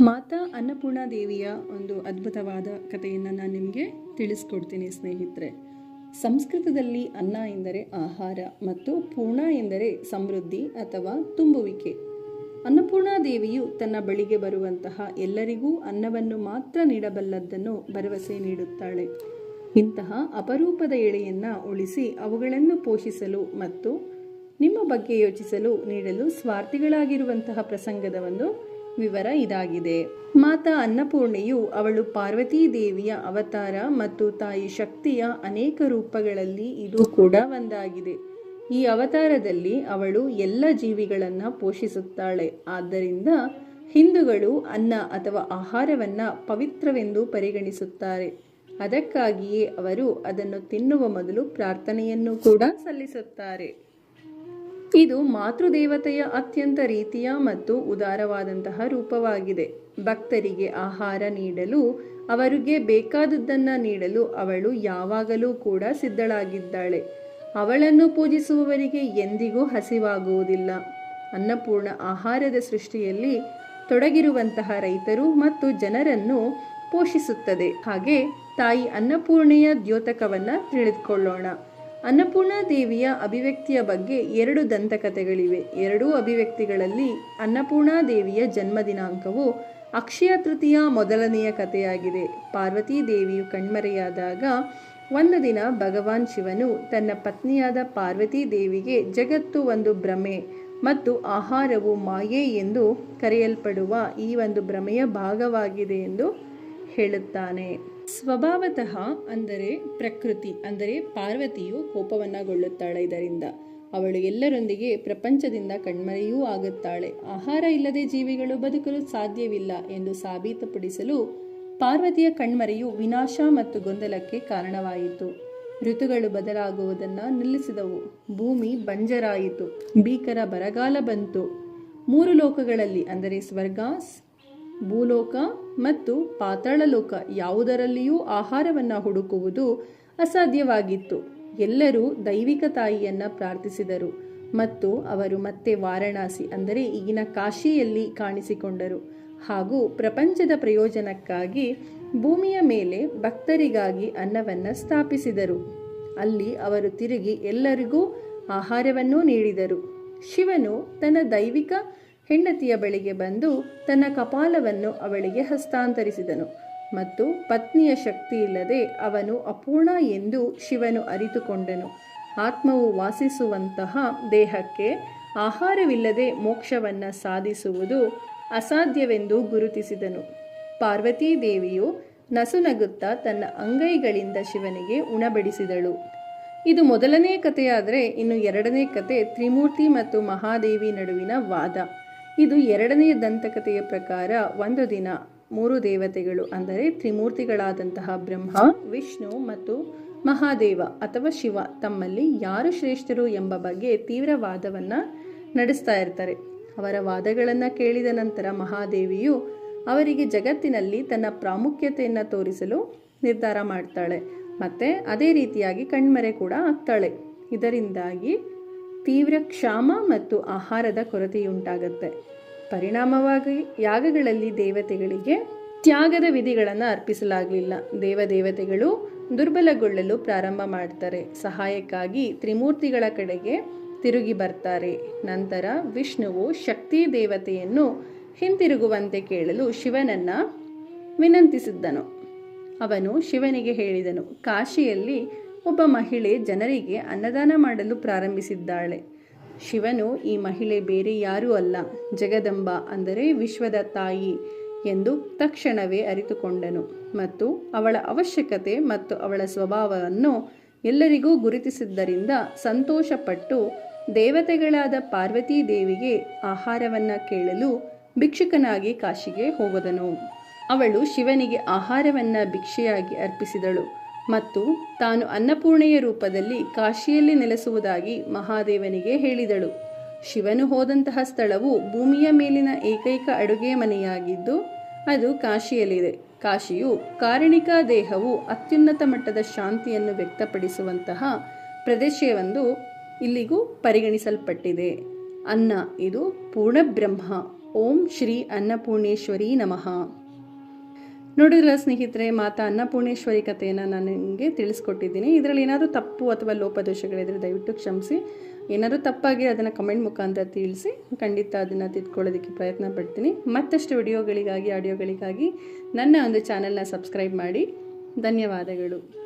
ಮಾತಾ ಅನ್ನಪೂರ್ಣ ದೇವಿಯ ಒಂದು ಅದ್ಭುತವಾದ ಕಥೆಯನ್ನು ನಾನು ನಿಮಗೆ ತಿಳಿಸ್ಕೊಡ್ತೀನಿ ಸ್ನೇಹಿತರೆ. ಸಂಸ್ಕೃತದಲ್ಲಿ ಅನ್ನ ಎಂದರೆ ಆಹಾರ ಮತ್ತು ಪೂರ್ಣ ಎಂದರೆ ಸಮೃದ್ಧಿ ಅಥವಾ ತುಂಬುವಿಕೆ. ಅನ್ನಪೂರ್ಣ ದೇವಿಯು ತನ್ನ ಬಳಿಗೆ ಬರುವಂತಹ ಎಲ್ಲರಿಗೂ ಅನ್ನವನ್ನು ಮಾತ್ರ ನೀಡಬಲ್ಲದ್ದನ್ನು ಭರವಸೆ ನೀಡುತ್ತಾಳೆ. ಇಂತಹ ಅಪರೂಪದ ಎಳೆಯನ್ನು ಉಳಿಸಿ ಅವುಗಳನ್ನು ಪೋಷಿಸಲು ಮತ್ತು ನಿಮ್ಮ ಬಗ್ಗೆ ಯೋಚಿಸಲು ನೀಡಲು ಸ್ವಾರ್ಥಿಗಳಾಗಿರುವಂತಹ ಪ್ರಸಂಗದ ಒಂದು ವಿವರ ಇದಾಗಿದೆ. ಮಾತಾ ಅನ್ನಪೂರ್ಣೆಯು ಅವಳು ಪಾರ್ವತೀ ದೇವಿಯ ಅವತಾರ ಮತ್ತು ತಾಯಿ ಶಕ್ತಿಯ ಅನೇಕ ರೂಪಗಳಲ್ಲಿ ಇದು ಕೂಡ ಒಂದಾಗಿದೆ. ಈ ಅವತಾರದಲ್ಲಿ ಅವಳು ಎಲ್ಲ ಜೀವಿಗಳನ್ನು ಪೋಷಿಸುತ್ತಾಳೆ. ಆದ್ದರಿಂದ ಹಿಂದೂಗಳು ಅನ್ನ ಅಥವಾ ಆಹಾರವನ್ನು ಪವಿತ್ರವೆಂದು ಪರಿಗಣಿಸುತ್ತಾರೆ. ಅದಕ್ಕಾಗಿಯೇ ಅವರು ಅದನ್ನು ತಿನ್ನುವ ಮೊದಲು ಪ್ರಾರ್ಥನೆಯನ್ನು ಕೂಡ ಸಲ್ಲಿಸುತ್ತಾರೆ. ಇದು ಮಾತೃದೇವತೆಯ ಅತ್ಯಂತ ರೀತಿಯ ಮತ್ತು ಉದಾರವಾದಂತಹ ರೂಪವಾಗಿದೆ. ಭಕ್ತರಿಗೆ ಆಹಾರ ನೀಡಲು, ಅವರಿಗೆ ಬೇಕಾದದ್ದನ್ನು ನೀಡಲು ಅವಳು ಯಾವಾಗಲೂ ಕೂಡ ಸಿದ್ಧಳಾಗಿದ್ದಾಳೆ. ಅವಳನ್ನು ಪೂಜಿಸುವವರಿಗೆ ಎಂದಿಗೂ ಹಸಿವಾಗುವುದಿಲ್ಲ. ಅನ್ನಪೂರ್ಣ ಆಹಾರದ ಸೃಷ್ಟಿಯಲ್ಲಿ ತೊಡಗಿರುವಂತಹ ರೈತರು ಮತ್ತು ಜನರನ್ನು ಪೋಷಿಸುತ್ತದೆ. ಹಾಗೆ ತಾಯಿ ಅನ್ನಪೂರ್ಣೆಯ ದ್ಯೋತಕವನ್ನು ತಿಳಿದುಕೊಳ್ಳೋಣ. ಅನ್ನಪೂರ್ಣ ದೇವಿಯ ಅಭಿವ್ಯಕ್ತಿಯ ಬಗ್ಗೆ ಎರಡು ದಂತಕಥೆಗಳಿವೆ. ಎರಡೂ ಅಭಿವ್ಯಕ್ತಿಗಳಲ್ಲಿ ಅನ್ನಪೂರ್ಣ ದೇವಿಯ ಜನ್ಮ ದಿನಾಂಕವು ಅಕ್ಷಯ ತೃತೀಯ ಮೊದಲನೆಯ ಕಥೆಯಾಗಿದೆ. ಪಾರ್ವತೀ ದೇವಿಯು ಕಣ್ಮರೆಯಾದಾಗ ಒಂದು ದಿನ ಭಗವಾನ್ ಶಿವನು ತನ್ನ ಪತ್ನಿಯಾದ ಪಾರ್ವತೀ ದೇವಿಗೆ ಜಗತ್ತು ಒಂದು ಭ್ರಮೆ ಮತ್ತು ಆಹಾರವು ಮಾಯೆ ಎಂದು ಕರೆಯಲ್ಪಡುವ ಈ ಒಂದು ಭ್ರಮೆಯ ಭಾಗವಾಗಿದೆ ಎಂದು ಹೇಳುತ್ತಾನೆ. ಸ್ವಭಾವತಃ ಅಂದರೆ ಪ್ರಕೃತಿ, ಅಂದರೆ ಪಾರ್ವತಿಯು ಕೋಪವನ್ನಗೊಳ್ಳುತ್ತಾಳೆ ಇದರಿಂದ. ಅವಳು ಎಲ್ಲರೊಂದಿಗೆ ಪ್ರಪಂಚದಿಂದ ಕಣ್ಮರೆಯೂ ಆಗುತ್ತಾಳೆ. ಆಹಾರ ಇಲ್ಲದೆ ಜೀವಿಗಳು ಬದುಕಲು ಸಾಧ್ಯವಿಲ್ಲ ಎಂದು ಸಾಬೀತುಪಡಿಸಲು ಪಾರ್ವತಿಯ ಕಣ್ಮರೆಯು ವಿನಾಶ ಮತ್ತು ಗೊಂದಲಕ್ಕೆ ಕಾರಣವಾಯಿತು. ಋತುಗಳು ಬದಲಾಗುವುದನ್ನು ನಿಲ್ಲಿಸಿದವು. ಭೂಮಿ ಬಂಜರಾಯಿತು. ಭೀಕರ ಬರಗಾಲ ಬಂತು. ಮೂರು ಲೋಕಗಳಲ್ಲಿ, ಅಂದರೆ ಸ್ವರ್ಗ ಭೂಲೋಕ ಮತ್ತು ಪಾತಾಳ ಲೋಕ ಯಾವುದರಲ್ಲಿಯೂ ಆಹಾರವನ್ನು ಹುಡುಕುವುದು ಅಸಾಧ್ಯವಾಗಿತ್ತು. ಎಲ್ಲರೂ ದೈವಿಕ ತಾಯಿಯನ್ನು ಪ್ರಾರ್ಥಿಸಿದರು ಮತ್ತು ಅವರು ಮತ್ತೆ ವಾರಣಾಸಿ ಅಂದರೆ ಈಗಿನ ಕಾಶಿಯಲ್ಲಿ ಕಾಣಿಸಿಕೊಂಡರು. ಹಾಗೂ ಪ್ರಪಂಚದ ಪ್ರಯೋಜನಕ್ಕಾಗಿ ಭೂಮಿಯ ಮೇಲೆ ಭಕ್ತರಿಗಾಗಿ ಅನ್ನವನ್ನು ಸ್ಥಾಪಿಸಿದರು. ಅಲ್ಲಿ ಅವರು ತಿರುಗಿ ಎಲ್ಲರಿಗೂ ಆಹಾರವನ್ನು ನೀಡಿದರು. ಶಿವನು ತನ್ನ ದೈವಿಕ ಹೆಂಡತಿಯ ಬಳಿಗೆ ಬಂದು ತನ್ನ ಕಪಾಲವನ್ನು ಅವಳಿಗೆ ಹಸ್ತಾಂತರಿಸಿದನು ಮತ್ತು ಪತ್ನಿಯ ಶಕ್ತಿ ಇಲ್ಲದೆ ಅವನು ಅಪೂರ್ಣ ಎಂದು ಶಿವನು ಅರಿತುಕೊಂಡನು. ಆತ್ಮವು ವಾಸಿಸುವಂತಹ ದೇಹಕ್ಕೆ ಆಹಾರವಿಲ್ಲದೆ ಮೋಕ್ಷವನ್ನು ಸಾಧಿಸುವುದು ಅಸಾಧ್ಯವೆಂದು ಗುರುತಿಸಿದನು. ಪಾರ್ವತೀ ದೇವಿಯು ನಸುನಗುತ್ತಾ ತನ್ನ ಅಂಗೈಗಳಿಂದ ಶಿವನಿಗೆ ಉಣಬಡಿಸಿದಳು. ಇದು ಮೊದಲನೇ ಕಥೆಯಾದರೆ ಇನ್ನು ಎರಡನೇ ಕತೆ ತ್ರಿಮೂರ್ತಿ ಮತ್ತು ಮಹಾದೇವಿ ನಡುವಿನ ವಾದ. ಇದು ಎರಡನೆಯ ದಂತಕತೆಯ ಪ್ರಕಾರ ಒಂದು ದಿನ ಮೂರು ದೇವತೆಗಳು ಅಂದರೆ ತ್ರಿಮೂರ್ತಿಗಳಾದಂತಹ ಬ್ರಹ್ಮ ವಿಷ್ಣು ಮತ್ತು ಮಹಾದೇವ ಅಥವಾ ಶಿವ ತಮ್ಮಲ್ಲಿ ಯಾರು ಶ್ರೇಷ್ಠರು ಎಂಬ ಬಗ್ಗೆ ತೀವ್ರ ವಾದವನ್ನು ನಡೆಸ್ತಾ ಇರ್ತಾರೆ. ಅವರ ವಾದಗಳನ್ನು ಕೇಳಿದ ನಂತರ ಮಹಾದೇವಿಯು ಅವರಿಗೆ ಜಗತ್ತಿನಲ್ಲಿ ತನ್ನ ಪ್ರಾಮುಖ್ಯತೆಯನ್ನು ತೋರಿಸಲು ನಿರ್ಧಾರ ಮಾಡ್ತಾಳೆ. ಮತ್ತು ಅದೇ ರೀತಿಯಾಗಿ ಕಣ್ಮರೆ ಕೂಡ ಆಗ್ತಾಳೆ. ಇದರಿಂದಾಗಿ ತೀವ್ರ ಕ್ಷಾಮ ಮತ್ತು ಆಹಾರದ ಕೊರತೆಯುಂಟಾಗುತ್ತೆ. ಪರಿಣಾಮವಾಗಿ ಯಾಗಗಳಲ್ಲಿ ದೇವತೆಗಳಿಗೆ ತ್ಯಾಗದ ವಿಧಿಗಳನ್ನು ಅರ್ಪಿಸಲಾಗಲಿಲ್ಲ. ದೇವದೇವತೆಗಳು ದುರ್ಬಲಗೊಳ್ಳಲು ಪ್ರಾರಂಭ ಮಾಡ್ತಾರೆ. ಸಹಾಯಕ್ಕಾಗಿ ತ್ರಿಮೂರ್ತಿಗಳ ಕಡೆಗೆ ತಿರುಗಿ ಬರ್ತಾರೆ. ನಂತರ ವಿಷ್ಣುವು ಶಕ್ತಿ ದೇವತೆಯನ್ನು ಹಿಂತಿರುಗುವಂತೆ ಕೇಳಲು ಶಿವನನ್ನು ವಿನಂತಿಸಿದ್ದನು. ಅವನು ಶಿವನಿಗೆ ಹೇಳಿದನು, ಕಾಶಿಯಲ್ಲಿ ಒಬ್ಬ ಮಹಿಳೆ ಜನರಿಗೆ ಅನ್ನದಾನ ಮಾಡಲು ಪ್ರಾರಂಭಿಸಿದ್ದಾಳೆ. ಶಿವನು ಈ ಮಹಿಳೆ ಬೇರೆ ಯಾರೂ ಅಲ್ಲ, ಜಗದಂಬ ಅಂದರೆ ವಿಶ್ವದ ತಾಯಿ ಎಂದು ತಕ್ಷಣವೇ ಅರಿತುಕೊಂಡನು ಮತ್ತು ಅವಳ ಅವಶ್ಯಕತೆ ಮತ್ತು ಅವಳ ಸ್ವಭಾವವನ್ನು ಎಲ್ಲರಿಗೂ ಗುರುತಿಸಿದ್ದರಿಂದ ಸಂತೋಷಪಟ್ಟು ದೇವತೆಗಳಾದ ಪಾರ್ವತೀ ದೇವಿಗೆ ಆಹಾರವನ್ನು ಕೇಳಲು ಭಿಕ್ಷುಕನಾಗಿ ಕಾಶಿಗೆ ಹೋಗದನು ಅವಳು ಶಿವನಿಗೆ ಆಹಾರವನ್ನು ಭಿಕ್ಷೆಯಾಗಿ ಅರ್ಪಿಸಿದಳು. ಮತ್ತು ತಾನು ಅನ್ನಪೂರ್ಣೆಯ ರೂಪದಲ್ಲಿ ಕಾಶಿಯಲ್ಲಿ ನೆಲೆಸುವುದಾಗಿ ಮಹಾದೇವನಿಗೆ ಹೇಳಿದಳು. ಶಿವನು ಹೋದಂತಹ ಸ್ಥಳವು ಭೂಮಿಯ ಮೇಲಿನ ಏಕೈಕ ಅಡುಗೆ ಮನೆಯಾಗಿದ್ದು, ಅದು ಕಾಶಿಯಲ್ಲಿದೆ. ಕಾಶಿಯು ಕಾರಣಿಕಾ ದೇಹವು ಅತ್ಯುನ್ನತ ಮಟ್ಟದ ಶಾಂತಿಯನ್ನು ವ್ಯಕ್ತಪಡಿಸುವಂತಹ ಪ್ರದೇಶವೊಂದು ಇಲ್ಲಿಗೂ ಪರಿಗಣಿಸಲ್ಪಟ್ಟಿದೆ. ಅನ್ನ, ಇದು ಪೂರ್ಣ ಬ್ರಹ್ಮ ಓಂ ಶ್ರೀ ಅನ್ನಪೂರ್ಣೇಶ್ವರಿ ನಮಃ. ನೋಡಿದ್ರ ಸ್ನೇಹಿತರೆ, ಮಾತಾ ಅನ್ನಪೂರ್ಣೇಶ್ವರಿ ಕಥೆಯನ್ನು ನಾನು ನಿಮಗೆ ತಿಳಿಸ್ಕೊಟ್ಟಿದ್ದೀನಿ. ಇದರಲ್ಲಿ ಏನಾದರೂ ತಪ್ಪು ಅಥವಾ ಲೋಪದೋಷಗಳಿದ್ರೆ ದಯವಿಟ್ಟು ಕ್ಷಮಿಸಿ. ಏನಾದರೂ ತಪ್ಪಾಗಿ ಅದನ್ನು ಕಮೆಂಟ್ ಮುಖಾಂತರ ತಿಳಿಸಿ, ಖಂಡಿತ ಅದನ್ನು ತಿದ್ಕೊಳ್ಳೋದಕ್ಕೆ ಪ್ರಯತ್ನ ಪಡ್ತೀನಿ. ಮತ್ತಷ್ಟು ವಿಡಿಯೋಗಳಿಗಾಗಿ, ಆಡಿಯೋಗಳಿಗಾಗಿ ನನ್ನ ಒಂದು ಚಾನಲ್ನ ಸಬ್ಸ್ಕ್ರೈಬ್ ಮಾಡಿ. ಧನ್ಯವಾದಗಳು.